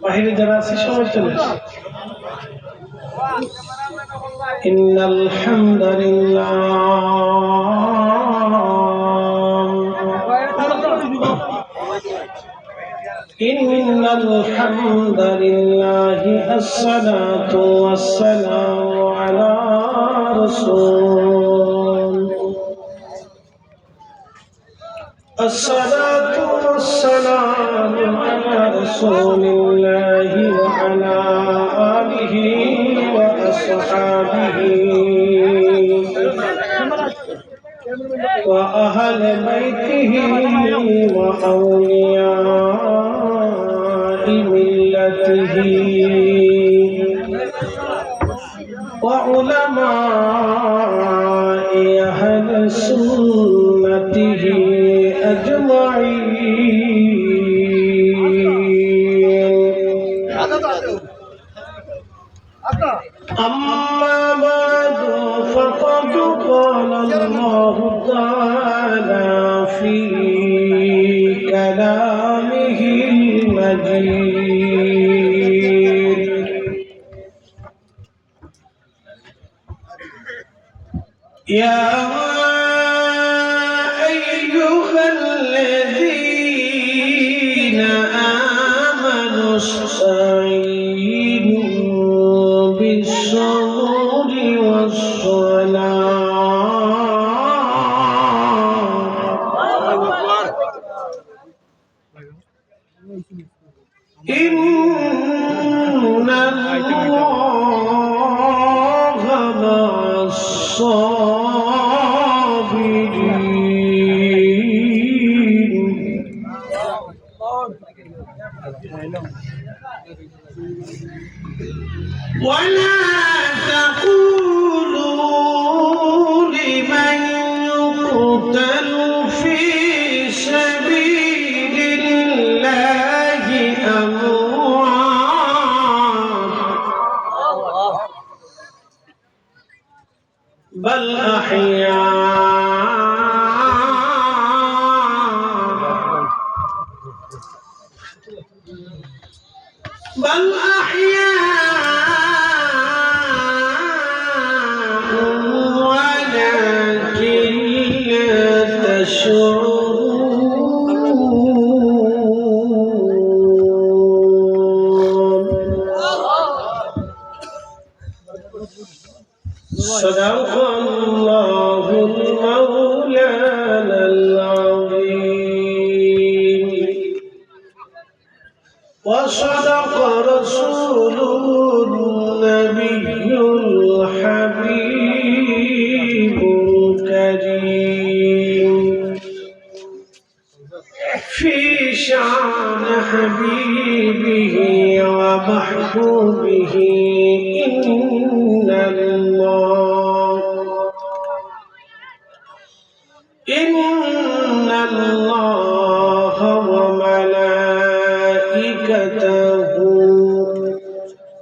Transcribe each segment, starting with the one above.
বাহিরে যারা আছে সবাই চলে আসে إن الحمد لله إن الحمد لله الصلاة والسلام على رسول الصلاة والسلام على رسول الله وعلى آله وأصحابه. وأهل بيته وأولياء ملته. وعلماء أهل سنته أما بعد فقد قال الله تعالى في كلامه المجيد. يا أيها الذين آمنوا استعينوا بل أحياء. بل أحياء. ولكن لا تشعرون وصدق رسوله النبي الحبيب الكريم. في شعن حبيبه ومحبوبه إن الله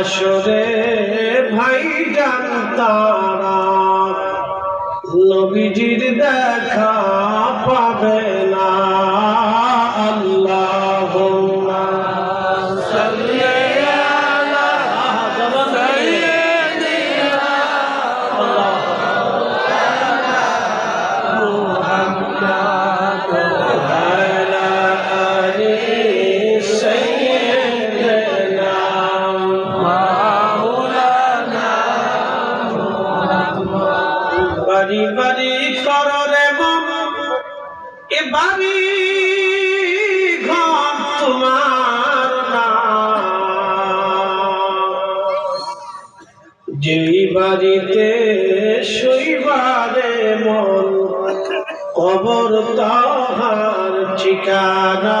হাসরে ভাই জানতারা নবীজির দেখা পাবে বাড়িতে শৈবারে মন কবর তাহার ঠিকানা।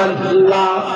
Alhamdulillah.